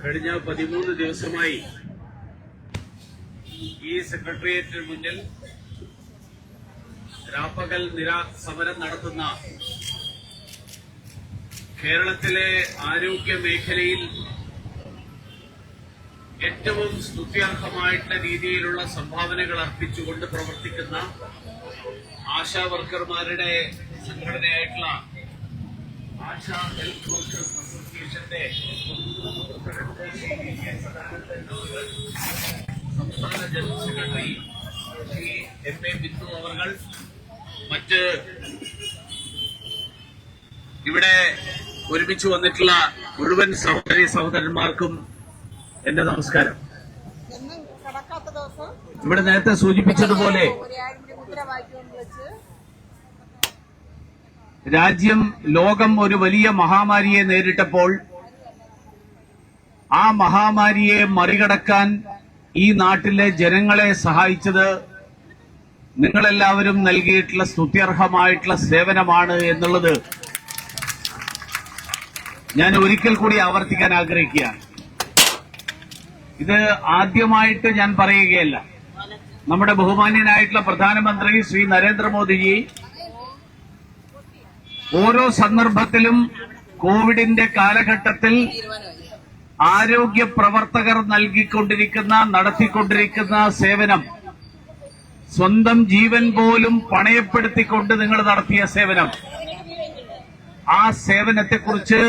കഴിഞ്ഞ പതിമൂന്ന് ദിവസമായി ഈ സെക്രട്ടേറിയറ്റിന് മുന്നിൽ രാപ്പകൽ നിരാ സമരം നടത്തുന്ന കേരളത്തിലെ ആരോഗ്യ മേഖലയിൽ ഏറ്റവും സ്തുത്യർഹമായിട്ടുള്ള രീതിയിലുള്ള സംഭാവനകൾ അർപ്പിച്ചുകൊണ്ട് പ്രവർത്തിക്കുന്ന ആശാ വർക്കർമാരുടെ സംഘടനയായിട്ടുള്ള ആശാ ഹെൽത്ത് വർക്കേഴ്സ് അസോസിയേഷന്റെ സംസ്ഥാന general secretary Shri M A Bindu അവർ മറ്റ് ഇവിടെ ഒരുമിച്ച് വന്നിട്ടുള്ള മുഴുവൻ സഹോദരി സഹോദരന്മാർക്കും എന്റെ നമസ്കാരം. ഇവിടെ നേരത്തെ സൂചിപ്പിച്ചതുപോലെ ഒരു ആഴ്മണി മുദ്രാവാക്യം വെച്ച് രാജ്യം ലോകം ഒരു വലിയ മഹാമാരിയെ നേരിട്ടപ്പോൾ ആ മഹാമാരിയെ മറികടക്കാൻ ഈ നാട്ടിലെ ജനങ്ങളെ സഹായിച്ചത് നിങ്ങളെല്ലാവരും നൽകിയിട്ടുള്ള സ്തുത്യർഹമായിട്ടുള്ള സേവനമാണ് എന്നുള്ളത് ഞാൻ ഒരിക്കൽ കൂടി ആവർത്തിക്കാൻ ആഗ്രഹിക്കുകയാണ്. ഇത് ആദ്യമായിട്ട് ഞാൻ പറയുകയല്ല. നമ്മുടെ ബഹുമാന്യനായിട്ടുള്ള പ്രധാനമന്ത്രി ശ്രീ നരേന്ദ്രമോദിജി ഓരോ സന്ദർഭത്തിലും കോവിഡിന്റെ കാലഘട്ടത്തിൽ ആരോഗ്യ പ്രവർത്തകർ നൽകിക്കൊണ്ടിരിക്കുന്ന നടത്തിക്കൊണ്ടിരിക്കുന്ന സേവനം സ്വന്തം ജീവൻ പോലും പണയപ്പെടുത്തിക്കൊണ്ട് നിങ്ങൾ നടത്തിയ സേവനം ആ സേവനത്തെക്കുറിച്ച്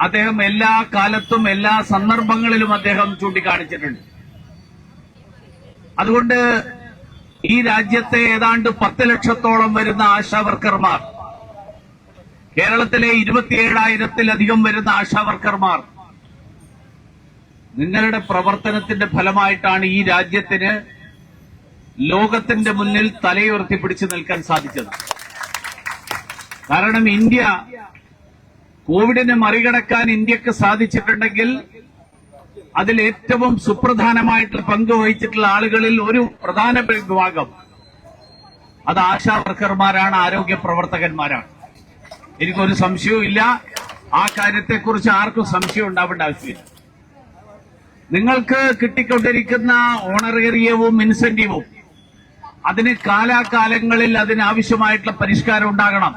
അദ്ദേഹം എല്ലാ കാലത്തും എല്ലാ സന്ദർഭങ്ങളിലും അദ്ദേഹം ചൂണ്ടിക്കാണിച്ചിട്ടുണ്ട്. അതുകൊണ്ട് ഈ രാജ്യത്തെ ഏതാണ്ട് പത്ത് ലക്ഷത്തോളം വരുന്ന ആശാ വർക്കർമാർ കേരളത്തിലെ ഇരുപത്തിയേഴായിരത്തിലധികം വരുന്ന ആശാവർക്കർമാർ നിങ്ങളുടെ പ്രവർത്തനത്തിന്റെ ഫലമായിട്ടാണ് ഈ രാജ്യത്തിന് ലോകത്തിന്റെ മുന്നിൽ തലയുയർത്തി പിടിച്ചു നിൽക്കാൻ സാധിച്ചത്. കാരണം ഇന്ത്യ കോവിഡിനെ മറികടക്കാൻ ഇന്ത്യയ്ക്ക് സാധിച്ചിട്ടുണ്ടെങ്കിൽ അതിൽ ഏറ്റവും സുപ്രധാനമായിട്ടുള്ള പങ്ക് വഹിച്ചിട്ടുള്ള ആളുകളിൽ ഒരു പ്രധാന വിഭാഗം അത് ആശാ വർക്കർമാരാണ് ആരോഗ്യ പ്രവർത്തകന്മാരാണ്. എനിക്കൊരു സംശയവും ഇല്ല. ആ കാര്യത്തെക്കുറിച്ച് ആർക്കും സംശയം ഉണ്ടാവേണ്ട ആവശ്യമില്ല. നിങ്ങൾക്ക് കിട്ടിക്കൊണ്ടിരിക്കുന്ന ഓണറേറിയവും ഇൻസെന്റീവും അതിന് കാലാകാലങ്ങളിൽ അതിനാവശ്യമായിട്ടുള്ള പരിഷ്കാരം ഉണ്ടാകണം.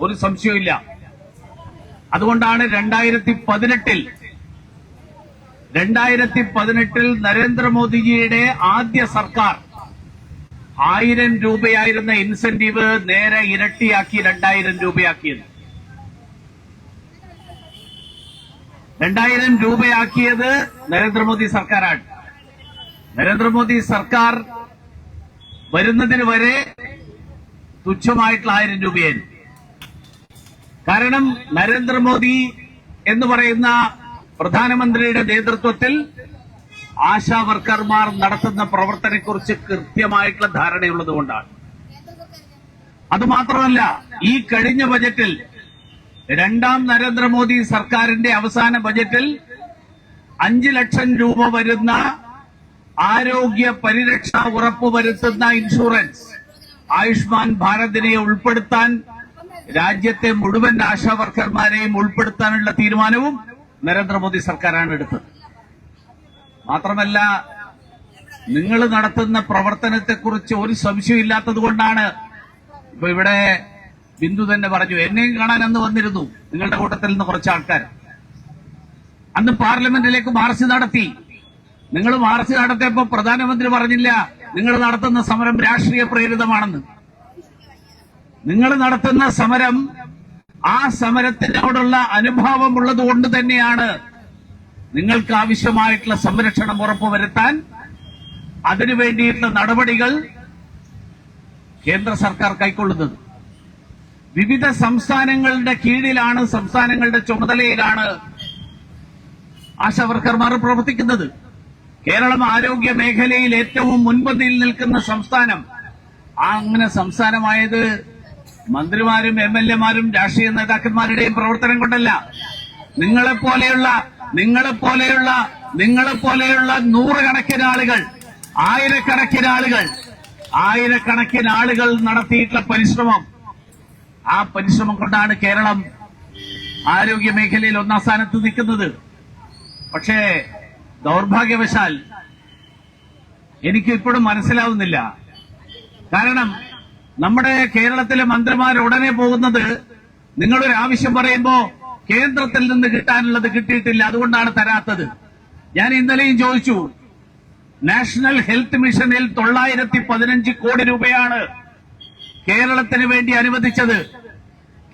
ഒരു സംശയവും അതുകൊണ്ടാണ് രണ്ടായിരത്തി പതിനെട്ടിൽ രണ്ടായിരത്തി പതിനെട്ടിൽ നരേന്ദ്രമോദിജിയുടെ ആദ്യ സർക്കാർ ആയിരം രൂപയായിരുന്ന ഇൻസെന്റീവ് നേരെ ഇരട്ടിയാക്കി രണ്ടായിരം രൂപയാക്കിയത്. രണ്ടായിരം രൂപയാക്കിയത് നരേന്ദ്രമോദി സർക്കാരാണ്. നരേന്ദ്രമോദി സർക്കാർ വരുന്നതിന് വരെ തുച്ഛമായിട്ടുള്ള ആയിരം രൂപയായിരുന്നു. കാരണം നരേന്ദ്രമോദി എന്ന് പറയുന്ന പ്രധാനമന്ത്രിയുടെ നേതൃത്വത്തിൽ ആശാ വർക്കർമാർ നടത്തുന്ന പ്രവർത്തനത്തെക്കുറിച്ച് കൃത്യമായിട്ടുള്ള ധാരണയുള്ളത് കൊണ്ടാണ്. അതുമാത്രമല്ല ഈ കഴിഞ്ഞ ബജറ്റിൽ രണ്ടാം നരേന്ദ്രമോദി സർക്കാരിന്റെ അവസാന ബജറ്റിൽ അഞ്ചു ലക്ഷം രൂപ വരുന്ന ആരോഗ്യ പരിരക്ഷ ഉറപ്പ് വരുത്തുന്ന ഇൻഷുറൻസ് ആയുഷ്മാൻ ഭാരതിനെ ഉൾപ്പെടുത്താൻ രാജ്യത്തെ മുഴുവൻ ആശാ വർക്കർമാരെയും ഉൾപ്പെടുത്താനുള്ള തീരുമാനവും നരേന്ദ്രമോദി സർക്കാരാണ് എടുത്തത്. മാത്രമല്ല നിങ്ങൾ നടത്തുന്ന പ്രവർത്തനത്തെക്കുറിച്ച് ഒരു സംശയമില്ലാത്തത് കൊണ്ടാണ് ഇപ്പൊ ഇവിടെ ബിന്ദു തന്നെ പറഞ്ഞു എന്നെയും കാണാൻ അന്ന് വന്നിരുന്നു. നിങ്ങളുടെ കൂട്ടത്തിൽ നിന്ന് കുറച്ച് ആൾക്കാർ. അന്ന് പാർലമെന്റിലേക്ക് മാർച്ച് നടത്തി. നിങ്ങൾ മാർച്ച് നടത്തിയപ്പോ പ്രധാനമന്ത്രി പറഞ്ഞില്ല നിങ്ങൾ നടത്തുന്ന സമരം രാഷ്ട്രീയ പ്രേരിതമാണെന്ന്. നിങ്ങൾ നടത്തുന്ന സമരം ആ സമരത്തിനോടുള്ള അനുഭാവമുള്ളത് കൊണ്ട് തന്നെയാണ് നിങ്ങൾക്ക് ആവശ്യമായിട്ടുള്ള സംരക്ഷണം ഉറപ്പുവരുത്താൻ അതിനുവേണ്ടിയിട്ടുള്ള നടപടികൾ കേന്ദ്ര സർക്കാർ കൈക്കൊള്ളുന്നത്. വിവിധ സംസ്ഥാനങ്ങളുടെ കീഴിലാണ് സംസ്ഥാനങ്ങളുടെ ചുമതലയിലാണ് ആശാവർക്കർമാർ പ്രവർത്തിക്കുന്നത്. കേരളം ആരോഗ്യ മേഖലയിൽ ഏറ്റവും മുൻപന്തിയിൽ നിൽക്കുന്ന സംസ്ഥാനം. അങ്ങനെ സംസ്ഥാനമായത് മന്ത്രിമാരും എം എൽ എമാരും രാഷ്ട്രീയ നേതാക്കന്മാരുടെയും പ്രവർത്തനം കൊണ്ടല്ല. നിങ്ങളെപ്പോലെയുള്ള നിങ്ങളെപ്പോലെയുള്ള നിങ്ങളെപ്പോലെയുള്ള നൂറുകണക്കിന് ആളുകൾ ആയിരക്കണക്കിന് ആളുകൾ ആയിരക്കണക്കിന് ആളുകൾ നടത്തിയിട്ടുള്ള പരിശ്രമം. ആ പരിശ്രമം കൊണ്ടാണ് കേരളം ആരോഗ്യ മേഖലയിൽ ഒന്നാം സ്ഥാനത്ത് നിൽക്കുന്നത്. പക്ഷേ ദൗർഭാഗ്യവശാൽ എനിക്ക് ഇപ്പോഴും മനസ്സിലാവുന്നില്ല. കാരണം നമ്മുടെ കേരളത്തിലെ മന്ത്രിമാർ ഉടനെ പോകുന്നത് നിങ്ങളൊരു ആവശ്യം പറയുമ്പോ കേന്ദ്രത്തിൽ നിന്ന് കിട്ടാനുള്ളത് കിട്ടിയിട്ടില്ല. അതുകൊണ്ടാണ് തരാത്തത്. ഞാൻ ഇന്നലെയും ചോദിച്ചു നാഷണൽ ഹെൽത്ത് മിഷനിൽ തൊള്ളായിരത്തി പതിനഞ്ച് കോടി രൂപയാണ് കേരളത്തിന് വേണ്ടി അനുവദിച്ചത്.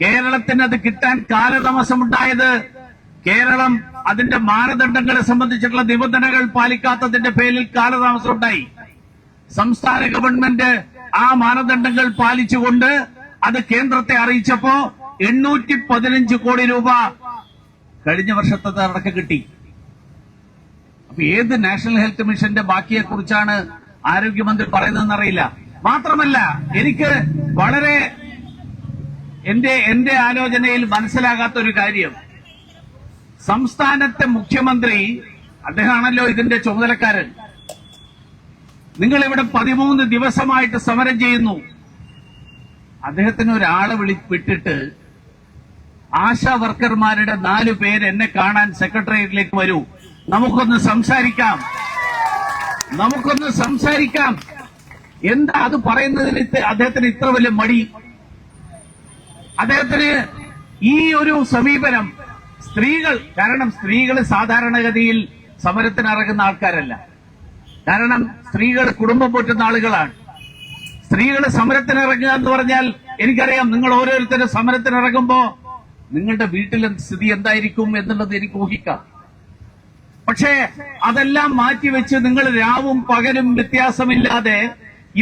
കേരളത്തിന് അത് കിട്ടാൻ കാലതാമസമുണ്ടായത് കേരളം അതിന്റെ മാനദണ്ഡങ്ങളെ സംബന്ധിച്ചിട്ടുള്ള നിബന്ധനകൾ പാലിക്കാത്തതിന്റെ പേരിൽ കാലതാമസം ഉണ്ടായി സംസ്ഥാന ഗവൺമെന്റ് ആ മാനദണ്ഡങ്ങൾ പാലിച്ചുകൊണ്ട് അത് കേന്ദ്രത്തെ അറിയിച്ചപ്പോ എണ്ണൂറ്റി പതിനഞ്ച് കോടി രൂപ കഴിഞ്ഞ വർഷത്തെ അടക്കം കിട്ടി. അപ്പൊ ഏത് നാഷണൽ ഹെൽത്ത് മിഷന്റെ ബാക്കിയെ കുറിച്ചാണ് ആരോഗ്യമന്ത്രി പറയുന്നതെന്ന് അറിയില്ല മാത്രമല്ല എനിക്ക് വളരെ എന്റെ എന്റെ ആലോചനയിൽ മനസ്സിലാകാത്ത ഒരു കാര്യം. സംസ്ഥാനത്തെ മുഖ്യമന്ത്രി അദ്ദേഹമാണല്ലോ ഇതിന്റെ ചുമതലക്കാരൻ. നിങ്ങൾ ഇവിടെ പതിമൂന്ന് ദിവസമായിട്ട് സമരം ചെയ്യുന്നു. അദ്ദേഹത്തിന് ഒരാളെ വിളി വിട്ടിട്ട് ആശാ വർക്കർമാരുടെ നാലു പേര് എന്നെ കാണാൻ സെക്രട്ടേറിയറ്റിലേക്ക് വരൂ. നമുക്കൊന്ന് സംസാരിക്കാം. നമുക്കൊന്ന് സംസാരിക്കാം. എന്താ അത് പറയുന്നതിന് അദ്ദേഹത്തിന് ഇത്ര വലിയ മടി? അദ്ദേഹത്തിന് ഈ ഒരു സമീപനം സ്ത്രീകൾ കാരണം സ്ത്രീകൾ സാധാരണഗതിയിൽ സമരത്തിന് ഇറങ്ങുന്ന ആൾക്കാരല്ല. കാരണം സ്ത്രീകൾ കുടുംബം പോറ്റുന്ന ആളുകളാണ്. സ്ത്രീകൾ സമരത്തിനിറങ്ങുക എന്ന് പറഞ്ഞാൽ എനിക്കറിയാം നിങ്ങൾ ഓരോരുത്തരും സമരത്തിന് ഇറങ്ങുമ്പോ നിങ്ങളുടെ വീട്ടിലെ സ്ഥിതി എന്തായിരിക്കും എന്നുള്ളത് എനിക്ക് ഊഹിക്കാം. പക്ഷേ അതെല്ലാം മാറ്റിവെച്ച് നിങ്ങൾ രാവും പകലും വ്യത്യാസമില്ലാതെ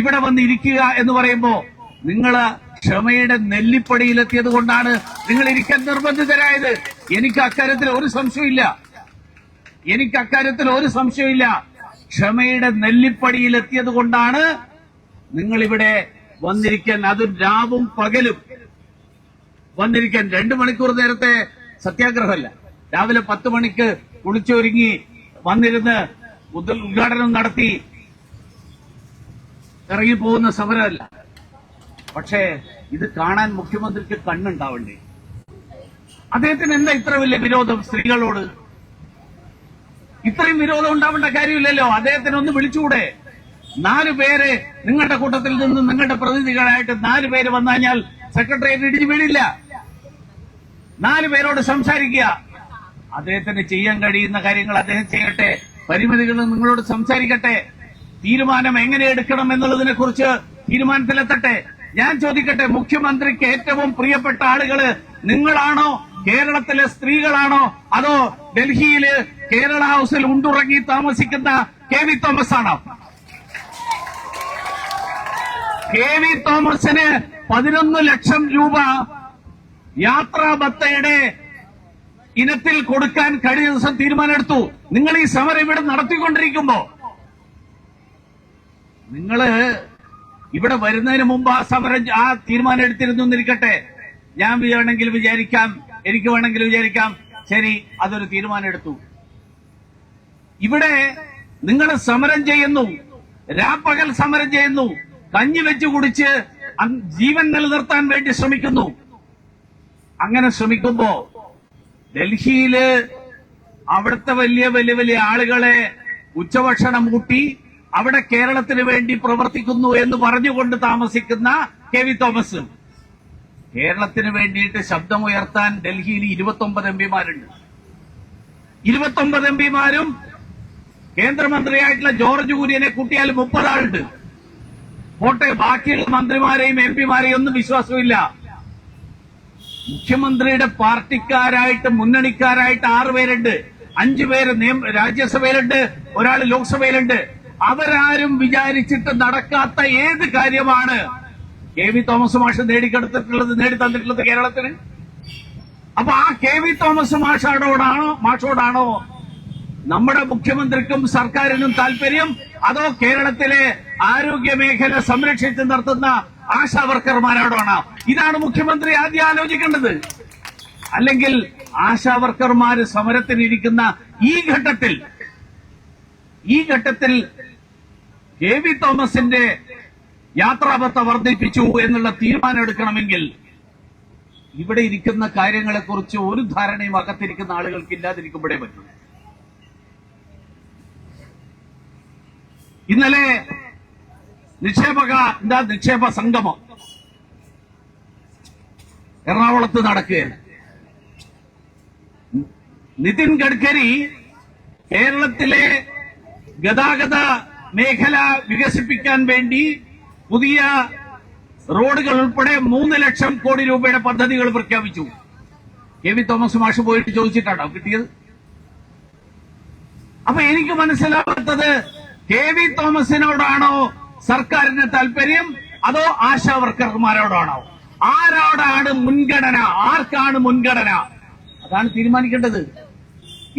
ഇവിടെ വന്ന് ഇരിക്കുക എന്ന് പറയുമ്പോ നിങ്ങൾ ക്ഷമയുടെ നെല്ലിപ്പടിയിലെത്തിയത് കൊണ്ടാണ് നിങ്ങൾ ഇരിക്കാൻ നിർബന്ധിതരായത്. എനിക്ക് അക്കാര്യത്തിൽ ഒരു സംശയമില്ല. എനിക്ക് അക്കാര്യത്തിൽ ഒരു സംശയമില്ല. ക്ഷമയുടെ നെല്ലിപ്പടിയിലെത്തിയത് കൊണ്ടാണ് നിങ്ങൾ ഇവിടെ വന്നിരിക്കാൻ അത് രാവും പകലും വന്നിരിക്കാൻ രണ്ടു മണിക്കൂർ നേരത്തെ സത്യാഗ്രഹമല്ല. രാവിലെ പത്ത് മണിക്ക് കുളിച്ചൊരുങ്ങി വന്നിരുന്ന് ഉദ്ഘ- ഉദ്ഘാടനം നടത്തി ഇറങ്ങിപ്പോകുന്ന സമരമല്ല. പക്ഷേ ഇത് കാണാൻ മുഖ്യമന്ത്രിക്ക് കണ്ണുണ്ടാവണ്ടേ? അദ്ദേഹത്തിന് എന്താ ഇത്ര വലിയ വിരോധം സ്ത്രീകളോട്? ഇത്രയും വിരോധം ഉണ്ടാവേണ്ട കാര്യമില്ലല്ലോ. അദ്ദേഹത്തിന് ഒന്ന് വിളിച്ചുകൂടെ. നാലു പേരെ നിങ്ങളുടെ കൂട്ടത്തിൽ നിന്ന് നിങ്ങളുടെ പ്രതിനിധികളായിട്ട് നാലു പേര് വന്നു കഴിഞ്ഞാൽ സെക്രട്ടേറിയറ്റ് ഇടിഞ്ഞു വീഴില്ല. നാലു പേരോട് സംസാരിക്കുക. അദ്ദേഹത്തിന് ചെയ്യാൻ കഴിയുന്ന കാര്യങ്ങൾ അദ്ദേഹം ചെയ്യട്ടെ. പരിമിതികൾ നിങ്ങളോട് സംസാരിക്കട്ടെ. തീരുമാനം എങ്ങനെ എടുക്കണം എന്നുള്ളതിനെ കുറിച്ച് തീരുമാനത്തിലെത്തട്ടെ. ഞാൻ ചോദിക്കട്ടെ മുഖ്യമന്ത്രിക്ക് ഏറ്റവും പ്രിയപ്പെട്ട ആളുകൾ നിങ്ങളാണോ? കേരളത്തിലെ സ്ത്രീകളാണോ? അതോ ഡൽഹിയിൽ കേരള ഹൗസിൽ ഉണ്ടുറങ്ങി താമസിക്കുന്ന കെ വി തോമസ് ആണോ കെ വി തോമസിന് പതിനൊന്ന് ലക്ഷം രൂപ യാത്രാ ഭത്തയുടെ ഇനത്തിൽ കൊടുക്കാൻ കഴിഞ്ഞ ദിവസം തീരുമാനമെടുത്തു. നിങ്ങൾ ഈ സമരം ഇവിടെ നടത്തിക്കൊണ്ടിരിക്കുമ്പോ നിങ്ങൾ ഇവിടെ വരുന്നതിന് മുമ്പ് ആ സമരം ആ തീരുമാനം എടുത്തിരുന്നു എന്നിരിക്കട്ടെ. ഞാൻ വേണമെങ്കിൽ വിചാരിക്കാം എനിക്ക് വേണമെങ്കിൽ വിചാരിക്കാം. ശരി അതൊരു തീരുമാനം എടുത്തു ഇവിടെ നിങ്ങൾ സമരം ചെയ്യുന്നു. രാപ്പകൽ സമരം ചെയ്യുന്നു. കഞ്ഞി വെച്ച് കുടിച്ച് ജീവൻ നിലനിർത്താൻ വേണ്ടി ശ്രമിക്കുന്നു. അങ്ങനെ ശ്രമിക്കുമ്പോ ഡൽഹിയിൽ അവിടുത്തെ വലിയ വലിയ വലിയ ആളുകളെ ഉച്ചഭക്ഷണം കൂട്ടി അവിടെ കേരളത്തിന് വേണ്ടി പ്രവർത്തിക്കുന്നു എന്ന് പറഞ്ഞുകൊണ്ട് താമസിക്കുന്ന കെ വി തോമസ്. കേരളത്തിന് വേണ്ടിയിട്ട് ശബ്ദമുയർത്താൻ ഡൽഹിയിൽ ഇരുപത്തൊമ്പത് എം പിമാരുണ്ട്. ഇരുപത്തൊമ്പത് എം പിമാരും കേന്ദ്രമന്ത്രിയായിട്ടുള്ള ജോർജ് കുര്യനെ കൂട്ടിയാൽ മുപ്പതാളുണ്ട്. പോട്ടെ ബാക്കിയുള്ള മന്ത്രിമാരെയും എം പിമാരെയും ഒന്നും വിശ്വാസമില്ല മുഖ്യമന്ത്രിയുടെ പാർട്ടിക്കാരായിട്ട് മുന്നണിക്കാരായിട്ട് ആറ് പേരുണ്ട്. അഞ്ചു പേര് നിയമ രാജ്യസഭയിലുണ്ട് ഒരാൾ ലോക്സഭയിലുണ്ട്. അവരാരും വിചാരിച്ചിട്ട് നടക്കാത്ത ഏത് കാര്യമാണ് കെ വി തോമസ് മാഷ് നേടിക്കെടുത്തിട്ടുള്ളത് നേടിത്തന്നിട്ടുള്ളത് കേരളത്തിന്? അപ്പൊ ആ കെ വി തോമസ് മാഷോടാണോ മാഷോടാണോ നമ്മുടെ മുഖ്യമന്ത്രിക്കും സർക്കാരിനും താല്പര്യം? അതോ കേരളത്തിലെ ആരോഗ്യ മേഖല സംരക്ഷിച്ച് നിർത്തുന്ന ആശാ വർക്കർമാരോടാണ് ഇതാണ് മുഖ്യമന്ത്രി ആദ്യം ആലോചിക്കേണ്ടത്. അല്ലെങ്കിൽ ആശാ വർക്കർമാര് സമരത്തിനിരിക്കുന്ന ഈ ഘട്ടത്തിൽ ഈ ഘട്ടത്തിൽ കെ വി തോമസിന്റെ യാത്രാപത്ത വർദ്ധിപ്പിച്ചു എന്നുള്ള തീരുമാനം എടുക്കണമെങ്കിൽ ഇവിടെ ഇരിക്കുന്ന കാര്യങ്ങളെക്കുറിച്ച് ഒരു ധാരണയും അകത്തിരിക്കുന്ന ആളുകൾക്ക് ഇല്ലാതിരിക്കുമ്പോഴേ പറ്റൂ. ഇന്നലെ നിക്ഷേപക എന്താ നിക്ഷേപ സംഗമം? എറണാകുളത്ത് നടക്കുകയാണ്. നിതിൻ ഗഡ്കരി കേരളത്തിലെ ഗതാഗത മേഖല വികസിപ്പിക്കാൻ വേണ്ടി പുതിയ റോഡുകൾ ഉൾപ്പെടെ മൂന്ന് ലക്ഷം കോടി രൂപയുടെ പദ്ധതികൾ പ്രഖ്യാപിച്ചു. കെ വി തോമസ് മാഷ് പോയിട്ട് ചോദിച്ചിട്ടാണോ കിട്ടിയത്? അപ്പൊ എനിക്ക് മനസ്സിലാവാത്തത് കെ വി തോമസിനോടാണോ സർക്കാരിന് താല്പര്യം അതോ ആശാ വർക്കർമാരോടാണോ? ആരോടാണ് മുൻഗണന? ആർക്കാണ് മുൻഗണന? അതാണ് തീരുമാനിക്കേണ്ടത്.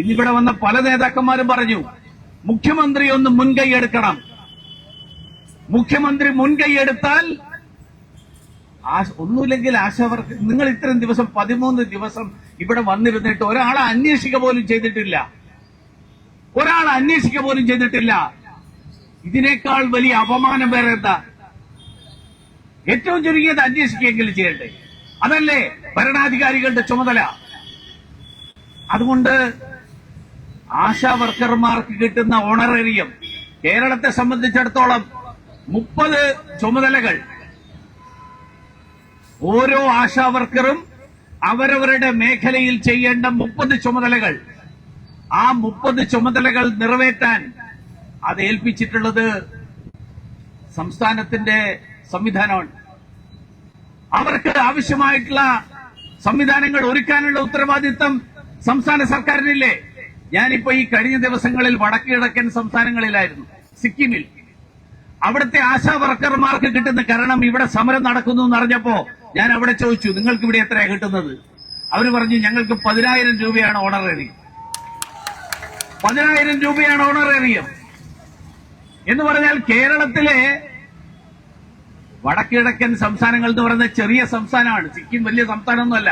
ഇന്നിവിടെ വന്ന പല നേതാക്കന്മാരും പറഞ്ഞു മുഖ്യമന്ത്രി ഒന്ന് മുൻകൈ എടുക്കണം. മുഖ്യമന്ത്രി മുൻകൈ എടുത്താൽ ഒന്നുമില്ലെങ്കിൽ ആശാവർക്ക് നിങ്ങൾ ഇത്രയും ദിവസം പതിമൂന്ന് ദിവസം ഇവിടെ വന്നിരുന്നിട്ട് ഒരാളെ അന്വേഷിക്കുക പോലും ചെയ്തിട്ടില്ല. ഒരാളെ അന്വേഷിക്കുക പോലും ചെയ്തിട്ടില്ല. ഇതിനേക്കാൾ വലിയ അപമാനം വേറെ എന്താ? ഏറ്റവും ചുരുങ്ങിയത് അന്വേഷിക്കുകയെങ്കിലും ചെയ്യണ്ടേ അതല്ലേ ഭരണാധികാരികളുടെ ചുമതല? അതുകൊണ്ട് ആശാ വർക്കർമാർക്ക് കിട്ടുന്ന ഓണറേറിയം കേരളത്തെ സംബന്ധിച്ചിടത്തോളം മുപ്പത് ചുമതലകൾ. ഓരോ ആശാ വർക്കറും അവരവരുടെ മേഖലയിൽ ചെയ്യേണ്ട മുപ്പത് ചുമതലകൾ. ആ മുപ്പത് ചുമതലകൾ നിറവേറ്റാൻ അത് ഏൽപ്പിച്ചിട്ടുള്ളത് സംസ്ഥാനത്തിന്റെ സംവിധാനമാണ്. അവർക്ക് ആവശ്യമായിട്ടുള്ള സംവിധാനങ്ങൾ ഒരുക്കാനുള്ള ഉത്തരവാദിത്തം സംസ്ഥാന സർക്കാരിനില്ലേ? ഞാനിപ്പോ ഈ കഴിഞ്ഞ ദിവസങ്ങളിൽ വടക്ക് കിഴക്കൻ സംസ്ഥാനങ്ങളിലായിരുന്നു സിക്കിമിൽ. അവിടുത്തെ ആശാ വർക്കർമാർക്ക് കിട്ടുന്ന കാരണം ഇവിടെ സമരം നടക്കുന്നു എന്ന് അറിഞ്ഞപ്പോ ഞാൻ അവിടെ ചോദിച്ചു നിങ്ങൾക്ക് ഇവിടെ എത്രയാണ് കിട്ടുന്നത്? അവർ പറഞ്ഞു ഞങ്ങൾക്ക് പതിനായിരം രൂപയാണ് ഓണറേറിയം. പതിനായിരം രൂപയാണ് ഓണറേറിയം. എന്ന് പറഞ്ഞാൽ കേരളത്തിലെ വടക്കിഴക്കൻ സംസ്ഥാനങ്ങൾ എന്ന് പറയുന്ന ചെറിയ സംസ്ഥാനമാണ്. സിക്കിം വലിയ സംസ്ഥാനമൊന്നുമല്ല.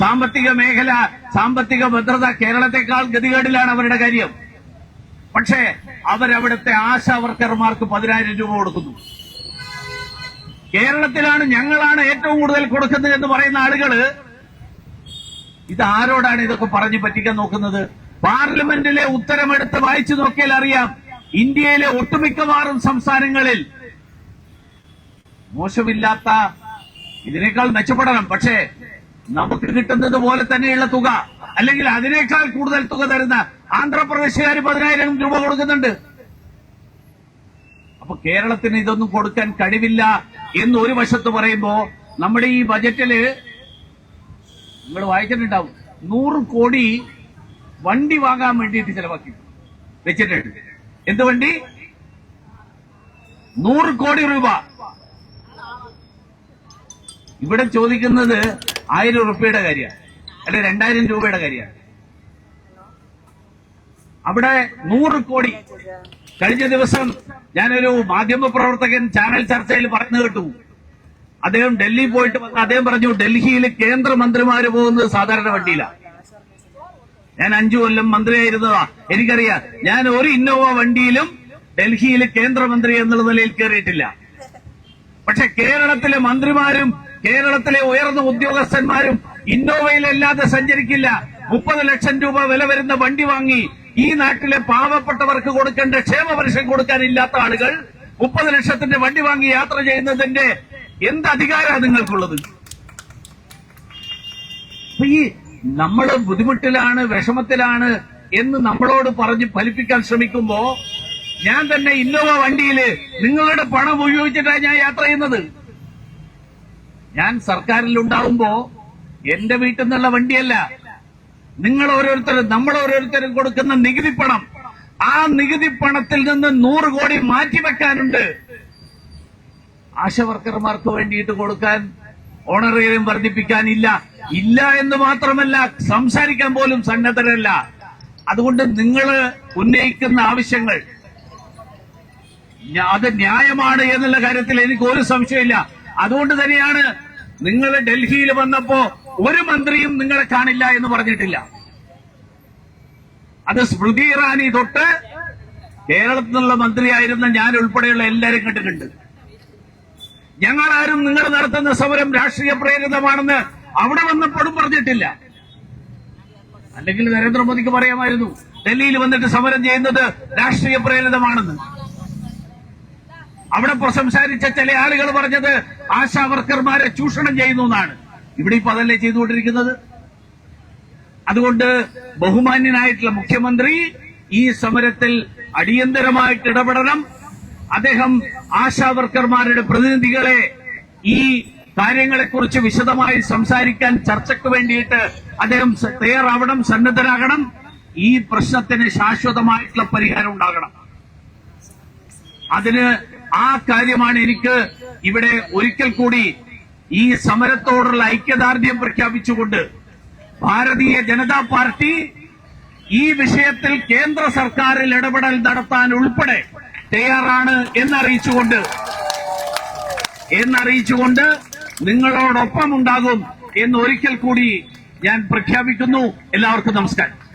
സാമ്പത്തിക മേഖല സാമ്പത്തിക ഭദ്രത കേരളത്തെക്കാൾ ഗതികേടിലാണ് അവരുടെ കാര്യം. പക്ഷേ അവരവിടുത്തെ ആശാ വർക്കർമാർക്ക് പതിനായിരം രൂപ കൊടുക്കുന്നു. കേരളത്തിലാണ് ഞങ്ങളാണ് ഏറ്റവും കൂടുതൽ കൊടുക്കുന്നത് എന്ന് പറയുന്ന ആളുകൾ ഇത് ആരോടാണ് ഇതൊക്കെ പറഞ്ഞു പറ്റിക്കാൻ നോക്കുന്നത്? പാർലമെന്റിലെ ഉത്തരമെടുത്ത് വായിച്ചു നോക്കിയാൽ അറിയാം. ഇന്ത്യയിലെ ഒട്ടുമിക്കവാറും സംസ്ഥാനങ്ങളിൽ മോശമില്ലാത്ത ഇതിനേക്കാൾ മെച്ചപ്പെടണം. പക്ഷേ നമുക്ക് കിട്ടുന്നത് പോലെ തന്നെയുള്ള തുക അല്ലെങ്കിൽ അതിനേക്കാൾ കൂടുതൽ തുക തരുന്ന ആന്ധ്രാപ്രദേശുകാർ പതിനായിരം രൂപ കൊടുക്കുന്നുണ്ട്. അപ്പൊ കേരളത്തിന് ഇതൊന്നും കൊടുക്കാൻ കഴിവില്ല എന്ന് ഒരു വശത്ത് പറയുമ്പോ നമ്മുടെ ഈ ബജറ്റിൽ നിങ്ങൾ വായിച്ചിട്ടുണ്ടാവും. നൂറ് കോടി വണ്ടി വാങ്ങാൻ വേണ്ടിയിട്ട് ചെലവാക്കി വെച്ചിട്ടുണ്ട്. എന്ത് വണ്ടി? നൂറ് കോടി രൂപ. ഇവിടെ ചോദിക്കുന്നത് ആയിരം റുപ്യയുടെ കാര്യമാണ്. അല്ലെ രണ്ടായിരം രൂപയുടെ കാര്യമാണ്. അവിടെ നൂറ് കോടി. കഴിഞ്ഞ ദിവസം ഞാനൊരു മാധ്യമ പ്രവർത്തകൻ ചാനൽ ചർച്ചയിൽ പറഞ്ഞു കേട്ടു. അദ്ദേഹം ഡൽഹി പോയിട്ട് വന്ന് അദ്ദേഹം പറഞ്ഞു ഡൽഹിയിൽ കേന്ദ്രമന്ത്രിമാര് പോകുന്നത് സാധാരണ വണ്ടിയിലാണ് ഞാൻ അഞ്ചു കൊല്ലം മന്ത്രിയായിരുന്നതാ. എനിക്കറിയാം. ഞാൻ ഒരു ഇന്നോവ വണ്ടിയിലും ഡൽഹിയിൽ കേന്ദ്രമന്ത്രി എന്നുള്ള നിലയിൽ കയറിയിട്ടില്ല പക്ഷെ കേരളത്തിലെ മന്ത്രിമാരും കേരളത്തിലെ ഉയർന്ന ഉദ്യോഗസ്ഥന്മാരും ഇന്നോവയിലല്ലാതെ സഞ്ചരിക്കില്ല. മുപ്പത് ലക്ഷം രൂപ വില വരുന്ന വണ്ടി വാങ്ങി ഈ നാട്ടിലെ പാവപ്പെട്ടവർക്ക് കൊടുക്കേണ്ട ക്ഷേമ പരിശം കൊടുക്കാനില്ലാത്ത ആളുകൾ മുപ്പത് ലക്ഷത്തിന്റെ വണ്ടി വാങ്ങി യാത്ര ചെയ്യുന്നതിന്റെ എന്ത് അധികാരമാണ് നിങ്ങൾക്കുള്ളത്? ഈ നമ്മൾ ബുദ്ധിമുട്ടിലാണ് വിഷമത്തിലാണ് എന്ന് നമ്മളോട് പറഞ്ഞ് ഫലിപ്പിക്കാൻ ശ്രമിക്കുമ്പോ ഞാൻ തന്നെ ഇന്നോവ വണ്ടിയിൽ നിങ്ങളുടെ പണം ഉപയോഗിച്ചിട്ടാണ് ഞാൻ യാത്ര ചെയ്യുന്നത്. ഞാൻ സർക്കാരിൽ ഉണ്ടാവുമ്പോ എന്റെ വീട്ടിൽ നിന്നുള്ള വണ്ടിയല്ല. നിങ്ങൾ ഓരോരുത്തരും നമ്മൾ ഓരോരുത്തരും കൊടുക്കുന്ന നികുതി പണം. ആ നികുതി പണത്തിൽ നിന്ന് നൂറ് കോടി മാറ്റിവെക്കാനുണ്ട് ആശാവർക്കർമാർക്ക് വേണ്ടിയിട്ട് കൊടുക്കാൻ ഓണറേറിയം വർദ്ധിപ്പിക്കാനില്ല. ഇല്ല എന്ന് മാത്രമല്ല സംസാരിക്കാൻ പോലും സന്നദ്ധരല്ല. അതുകൊണ്ട് നിങ്ങൾ ഉന്നയിക്കുന്ന ആവശ്യങ്ങൾ അത് ന്യായമാണ് എന്നുള്ള കാര്യത്തിൽ എനിക്ക് ഒരു സംശയമില്ല. അതുകൊണ്ട് തന്നെയാണ് നിങ്ങൾ ഡൽഹിയിൽ വന്നപ്പോ ഒരു മന്ത്രിയും നിങ്ങളെ കാണില്ല എന്ന് പറഞ്ഞിട്ടില്ല. അത് സ്മൃതി ഇറാനി തൊട്ട് കേരളത്തിൽ നിന്നുള്ള മന്ത്രിയായിരുന്ന ഞാൻ ഉൾപ്പെടെയുള്ള എല്ലാവരും കണ്ടിട്ടുണ്ട്. ഞങ്ങളാരും നിങ്ങൾ നടത്തുന്ന സമരം രാഷ്ട്രീയ പ്രേരിതമാണെന്ന് അവിടെ വന്നപ്പോഴും പറഞ്ഞിട്ടില്ല. അല്ലെങ്കിൽ നരേന്ദ്രമോദിക്ക് പറയാമായിരുന്നു ഡൽഹിയിൽ വന്നിട്ട് സമരം ചെയ്യുന്നത് രാഷ്ട്രീയ പ്രേരിതമാണെന്ന്. അവിടെ സംസാരിച്ച ചില ആളുകൾ പറഞ്ഞത് ആശാ വർക്കർമാരെ ചൂഷണം ചെയ്യുന്നു എന്നാണ്. ഇവിടെ ഇപ്പൊ അതല്ലേ ചെയ്തുകൊണ്ടിരിക്കുന്നത്? അതുകൊണ്ട് ബഹുമാന്യനായിട്ടുള്ള മുഖ്യമന്ത്രി ഈ സമരത്തിൽ അടിയന്തരമായിട്ട് ഇടപെടണം. അദ്ദേഹം ആശാ വർക്കർമാരുടെ പ്രതിനിധികളെ ഈ കാര്യങ്ങളെക്കുറിച്ച് വിശദമായി സംസാരിക്കാൻ ചർച്ചയ്ക്ക് വേണ്ടിയിട്ട് അദ്ദേഹം തയ്യാറാവണം സന്നദ്ധരാകണം. ഈ പ്രശ്നത്തിന് ശാശ്വതമായിട്ടുള്ള പരിഹാരം ഉണ്ടാകണം. അതിന് ആ കാര്യമാണ് എനിക്ക് ഇവിടെ ഒരിക്കൽ കൂടി ഈ സമരത്തോടുള്ള ഐക്യദാർഢ്യം പ്രഖ്യാപിച്ചുകൊണ്ട് ഭാരതീയ ജനതാ പാർട്ടി ഈ വിഷയത്തിൽ കേന്ദ്ര സർക്കാരിൽ ഇടപെടൽ നടത്താൻ ഉൾപ്പെടെ തയ്യാറാണ് എന്നറിയിച്ചുകൊണ്ട് എന്നറിയിച്ചുകൊണ്ട് നിങ്ങളോടൊപ്പം ഉണ്ടാകും എന്ന് ഒരിക്കൽ കൂടി ഞാൻ പ്രഖ്യാപിക്കുന്നു. എല്ലാവർക്കും നമസ്കാരം.